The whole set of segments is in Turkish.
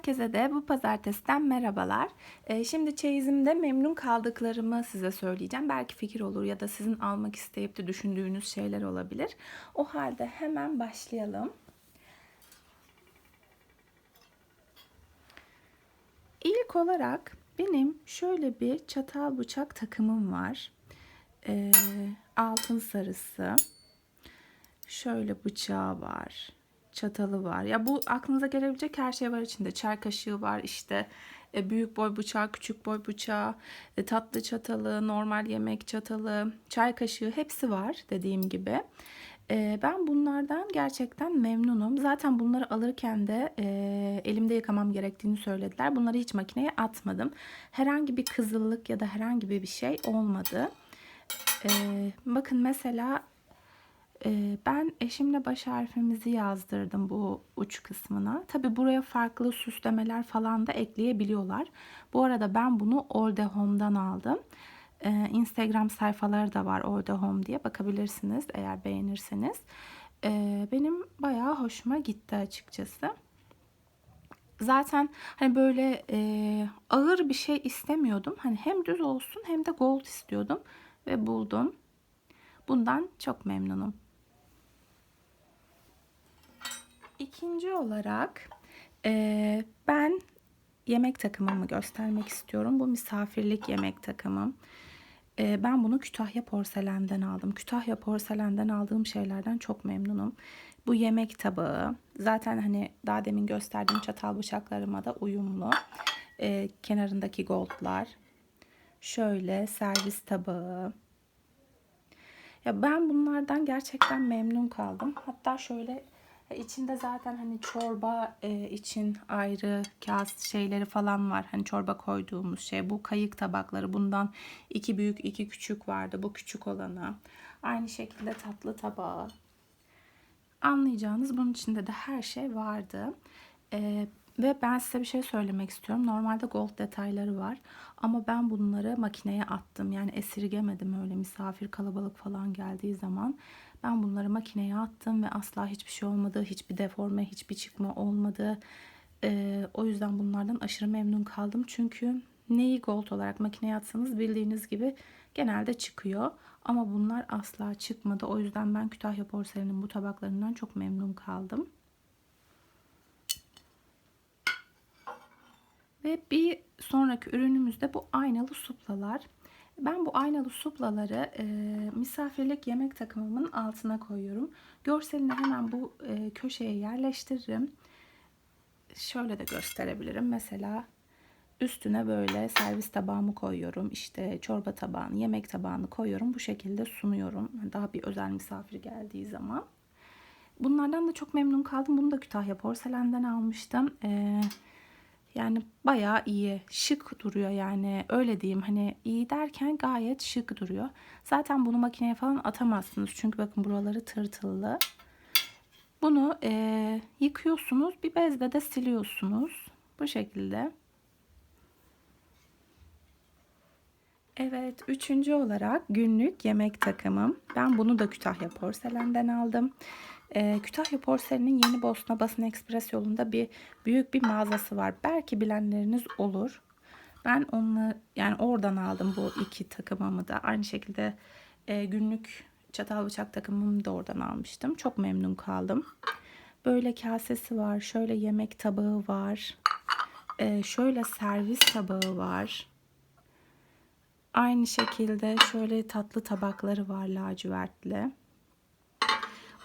Herkese de bu pazartesiden merhabalar. Ee, şimdi çeyizimde memnun kaldıklarımı size söyleyeceğim. Belki fikir olur ya da sizin almak isteyip de düşündüğünüz şeyler olabilir. O halde hemen başlayalım. İlk olarak benim şöyle bir çatal bıçak takımım var. Ee, altın sarısı. Şöyle bıçağı var çatalı var. Ya bu aklınıza gelebilecek her şey var içinde. Çay kaşığı var işte e, büyük boy bıçağı, küçük boy bıçağı, e, tatlı çatalı, normal yemek çatalı, çay kaşığı hepsi var dediğim gibi. E, ben bunlardan gerçekten memnunum. Zaten bunları alırken de elimde yıkamam gerektiğini söylediler. Bunları hiç makineye atmadım. Herhangi bir kızıllık ya da herhangi bir şey olmadı. Bakın mesela ee, ben eşimle baş harfimizi yazdırdım bu uç kısmına. Tabi buraya farklı süslemeler falan da ekleyebiliyorlar. Bu arada ben bunu The Home'dan aldım. Ee, Instagram sayfaları da var The Home diye bakabilirsiniz eğer beğenirseniz. Ee, benim bayağı hoşuma gitti açıkçası. Zaten hani böyle e, ağır bir şey istemiyordum. Hani hem düz olsun hem de gold istiyordum ve buldum. Bundan çok memnunum. İkinci olarak e, ben yemek takımımı göstermek istiyorum. Bu misafirlik yemek takımım. E, ben bunu Kütahya Porselen'den aldım. Kütahya Porselen'den aldığım şeylerden çok memnunum. Bu yemek tabağı. Zaten hani daha demin gösterdiğim çatal bıçaklarıma da uyumlu. E, kenarındaki goldlar. Şöyle servis tabağı. Ya ben bunlardan gerçekten memnun kaldım. Hatta şöyle içinde zaten hani çorba e, için ayrı kağıt şeyleri falan var. Hani çorba koyduğumuz şey. Bu kayık tabakları. Bundan iki büyük iki küçük vardı. Bu küçük olanı. Aynı şekilde tatlı tabağı. Anlayacağınız bunun içinde de her şey vardı. E, ve ben size bir şey söylemek istiyorum. Normalde gold detayları var. Ama ben bunları makineye attım. Yani esirgemedim öyle misafir kalabalık falan geldiği zaman. Ben bunları makineye attım ve asla hiçbir şey olmadı. Hiçbir deforme, hiçbir çıkma olmadı. Ee, o yüzden bunlardan aşırı memnun kaldım. Çünkü neyi gold olarak makineye atsanız bildiğiniz gibi genelde çıkıyor. Ama bunlar asla çıkmadı. O yüzden ben Kütahya porselenin bu tabaklarından çok memnun kaldım. Ve bir sonraki ürünümüz de bu aynalı suplalar. Ben bu aynalı suplaları e, misafirlik yemek takımımın altına koyuyorum. Görselini hemen bu e, köşeye yerleştiririm. Şöyle de gösterebilirim. Mesela üstüne böyle servis tabağımı koyuyorum. İşte çorba tabağını, yemek tabağını koyuyorum. Bu şekilde sunuyorum. Daha bir özel misafir geldiği zaman. Bunlardan da çok memnun kaldım. Bunu da Kütahya Porselen'den almıştım. Eee yani bayağı iyi, şık duruyor yani öyle diyeyim. Hani iyi derken gayet şık duruyor. Zaten bunu makineye falan atamazsınız. Çünkü bakın buraları tırtıllı. Bunu e, yıkıyorsunuz. Bir bezle de siliyorsunuz. Bu şekilde. Evet, üçüncü olarak günlük yemek takımım. Ben bunu da Kütahya Porselen'den aldım. Ee, Kütahya Porselen'in Yeni Bosna Basın Ekspres yolunda bir büyük bir mağazası var. Belki bilenleriniz olur. Ben onu yani oradan aldım bu iki takımımı da. Aynı şekilde e, günlük çatal bıçak takımımı da oradan almıştım. Çok memnun kaldım. Böyle kasesi var. Şöyle yemek tabağı var. E, şöyle servis tabağı var. Aynı şekilde şöyle tatlı tabakları var lacivertli.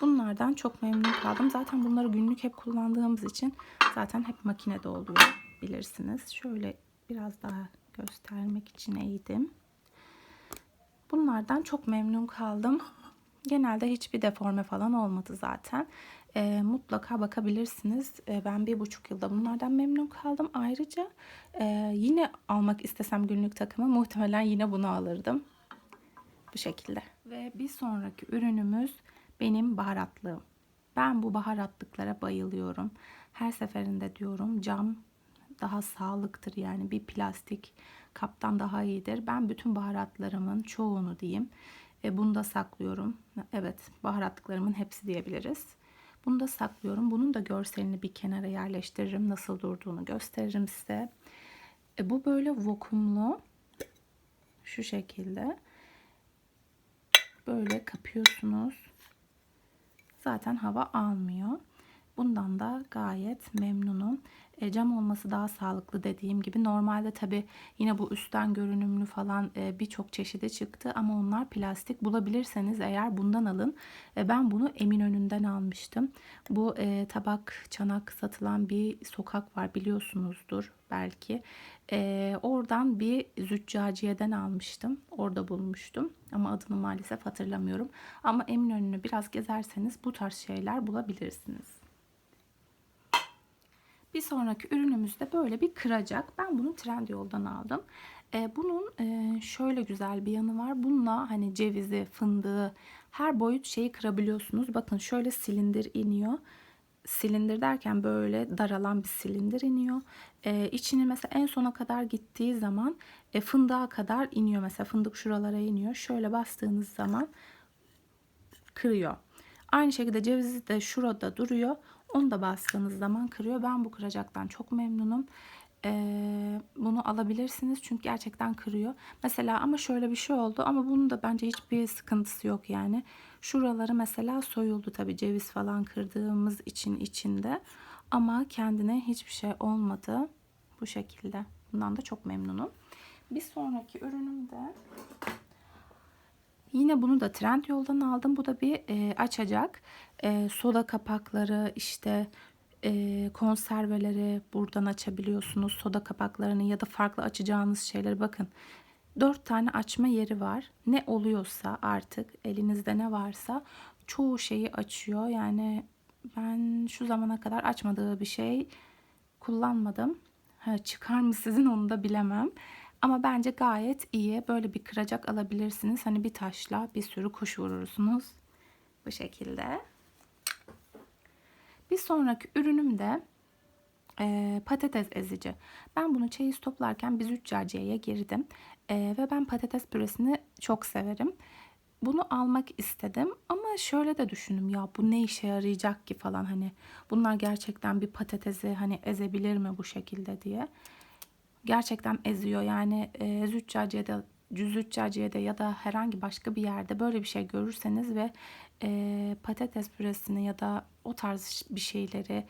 Bunlardan çok memnun kaldım. Zaten bunları günlük hep kullandığımız için zaten hep makinede oluyor bilirsiniz. Şöyle biraz daha göstermek için eğdim. Bunlardan çok memnun kaldım. Genelde hiçbir deforme falan olmadı zaten. E, mutlaka bakabilirsiniz. E, ben bir buçuk yılda bunlardan memnun kaldım. Ayrıca e, yine almak istesem günlük takımı muhtemelen yine bunu alırdım. Bu şekilde. Ve bir sonraki ürünümüz benim baharatlığım. Ben bu baharatlıklara bayılıyorum. Her seferinde diyorum cam daha sağlıktır yani bir plastik kaptan daha iyidir. Ben bütün baharatlarımın çoğunu diyeyim e, bunu da saklıyorum. Evet baharatlıklarımın hepsi diyebiliriz. Bunu da saklıyorum. Bunun da görselini bir kenara yerleştiririm. Nasıl durduğunu gösteririm size. E, bu böyle vakumlu. Şu şekilde. Böyle kapıyorsunuz. Zaten hava almıyor. Bundan da gayet memnunum. E, cam olması daha sağlıklı dediğim gibi. Normalde tabi yine bu üstten görünümlü falan e, birçok çeşidi çıktı ama onlar plastik. Bulabilirseniz eğer bundan alın. E, ben bunu Eminönü'nden almıştım. Bu e, tabak çanak satılan bir sokak var biliyorsunuzdur belki. E, oradan bir züccaciyeden almıştım. Orada bulmuştum. Ama adını maalesef hatırlamıyorum. Ama Eminönü'nü biraz gezerseniz bu tarz şeyler bulabilirsiniz. Bir sonraki ürünümüz de böyle bir kıracak. Ben bunu Trendyol'dan aldım. Ee, bunun e, şöyle güzel bir yanı var. Bununla hani cevizi, fındığı, her boyut şeyi kırabiliyorsunuz. Bakın şöyle silindir iniyor. Silindir derken böyle daralan bir silindir iniyor. Ee, içini mesela en sona kadar gittiği zaman e, fındığa kadar iniyor. Mesela fındık şuralara iniyor. Şöyle bastığınız zaman kırıyor. Aynı şekilde cevizi de şurada duruyor. Onu da bastığınız zaman kırıyor. Ben bu kıracaktan çok memnunum. Ee, bunu alabilirsiniz çünkü gerçekten kırıyor. Mesela ama şöyle bir şey oldu ama bunun da bence hiçbir sıkıntısı yok yani. Şuraları mesela soyuldu tabii ceviz falan kırdığımız için içinde. Ama kendine hiçbir şey olmadı. Bu şekilde. Bundan da çok memnunum. Bir sonraki ürünüm de Yine bunu da trend yoldan aldım. Bu da bir e, açacak. E, soda kapakları işte e, konserveleri buradan açabiliyorsunuz. Soda kapaklarını ya da farklı açacağınız şeyleri bakın. Dört tane açma yeri var. Ne oluyorsa artık elinizde ne varsa çoğu şeyi açıyor. Yani ben şu zamana kadar açmadığı bir şey kullanmadım. Ha, çıkar mı sizin onu da bilemem. Ama bence gayet iyi. Böyle bir kıracak alabilirsiniz. Hani bir taşla bir sürü kuş vurursunuz. Bu şekilde. Bir sonraki ürünüm de e, patates ezici. Ben bunu çeyiz toplarken biz züccaciyeye girdim. E, ve ben patates püresini çok severim. Bunu almak istedim ama şöyle de düşündüm ya bu ne işe yarayacak ki falan hani bunlar gerçekten bir patatesi hani ezebilir mi bu şekilde diye gerçekten eziyor. Yani e, züccaciyede, züccaciyede ya da herhangi başka bir yerde böyle bir şey görürseniz ve e, patates püresini ya da o tarz bir şeyleri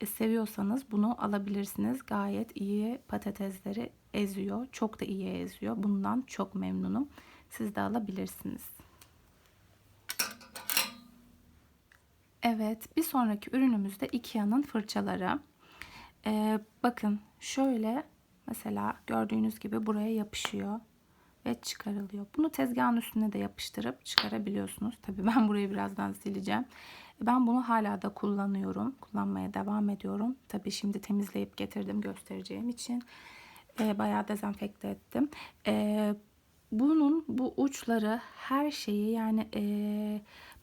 e, seviyorsanız bunu alabilirsiniz. Gayet iyi patatesleri eziyor. Çok da iyi eziyor. Bundan çok memnunum. Siz de alabilirsiniz. Evet, bir sonraki ürünümüz de Ikea'nın fırçaları. Ee, bakın şöyle Mesela gördüğünüz gibi buraya yapışıyor ve çıkarılıyor. Bunu tezgahın üstüne de yapıştırıp çıkarabiliyorsunuz. Tabii ben burayı birazdan sileceğim. Ben bunu hala da kullanıyorum. Kullanmaya devam ediyorum. Tabii şimdi temizleyip getirdim göstereceğim için. E, bayağı dezenfekte ettim. E, bunun bu uçları her şeyi yani e,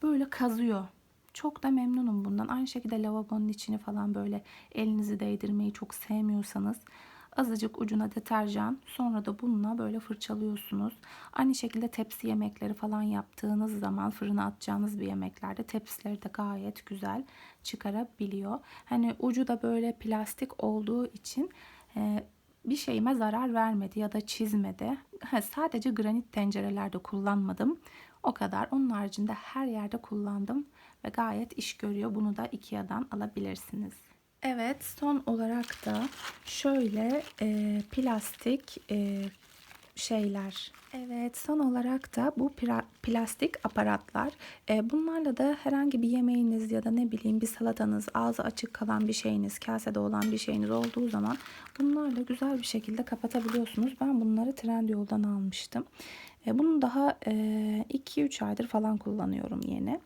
böyle kazıyor. Çok da memnunum bundan. Aynı şekilde lavabonun içini falan böyle elinizi değdirmeyi çok sevmiyorsanız Azıcık ucuna deterjan sonra da bununla böyle fırçalıyorsunuz. Aynı şekilde tepsi yemekleri falan yaptığınız zaman fırına atacağınız bir yemeklerde tepsileri de gayet güzel çıkarabiliyor. Hani ucu da böyle plastik olduğu için e, bir şeyime zarar vermedi ya da çizmedi. Ha, sadece granit tencerelerde kullanmadım. O kadar. Onun haricinde her yerde kullandım ve gayet iş görüyor. Bunu da Ikea'dan alabilirsiniz. Evet son olarak da şöyle e, plastik e, şeyler. Evet son olarak da bu plastik aparatlar. E, bunlarla da herhangi bir yemeğiniz ya da ne bileyim bir salatanız, ağzı açık kalan bir şeyiniz, kasede olan bir şeyiniz olduğu zaman bunlarla güzel bir şekilde kapatabiliyorsunuz. Ben bunları Trendyol'dan almıştım. E, bunu daha 2-3 e, aydır falan kullanıyorum yeni.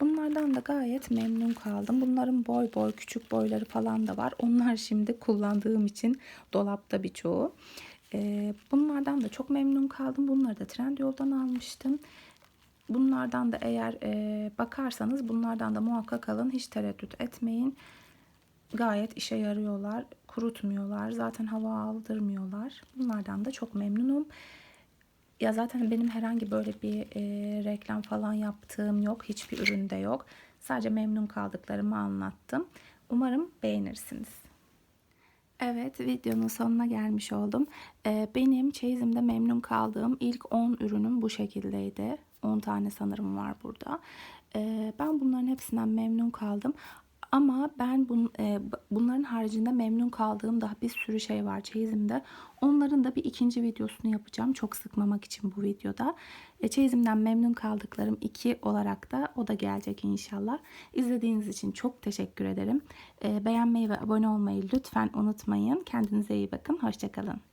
Bunlardan da gayet memnun kaldım. Bunların boy boy küçük boyları falan da var. Onlar şimdi kullandığım için dolapta birçoğu. Ee, bunlardan da çok memnun kaldım. Bunları da Trendyol'dan almıştım. Bunlardan da eğer e, bakarsanız bunlardan da muhakkak alın. Hiç tereddüt etmeyin. Gayet işe yarıyorlar. Kurutmuyorlar. Zaten hava aldırmıyorlar. Bunlardan da çok memnunum. Ya zaten benim herhangi böyle bir e, reklam falan yaptığım yok. Hiçbir üründe yok. Sadece memnun kaldıklarımı anlattım. Umarım beğenirsiniz. Evet videonun sonuna gelmiş oldum. Ee, benim çeyizimde memnun kaldığım ilk 10 ürünüm bu şekildeydi. 10 tane sanırım var burada. Ee, ben bunların hepsinden memnun kaldım. Ama ben bun, e, bunların haricinde memnun kaldığım daha bir sürü şey var çeyizimde. Onların da bir ikinci videosunu yapacağım. Çok sıkmamak için bu videoda. E, çeyizimden memnun kaldıklarım iki olarak da o da gelecek inşallah. İzlediğiniz için çok teşekkür ederim. E, beğenmeyi ve abone olmayı lütfen unutmayın. Kendinize iyi bakın. Hoşçakalın.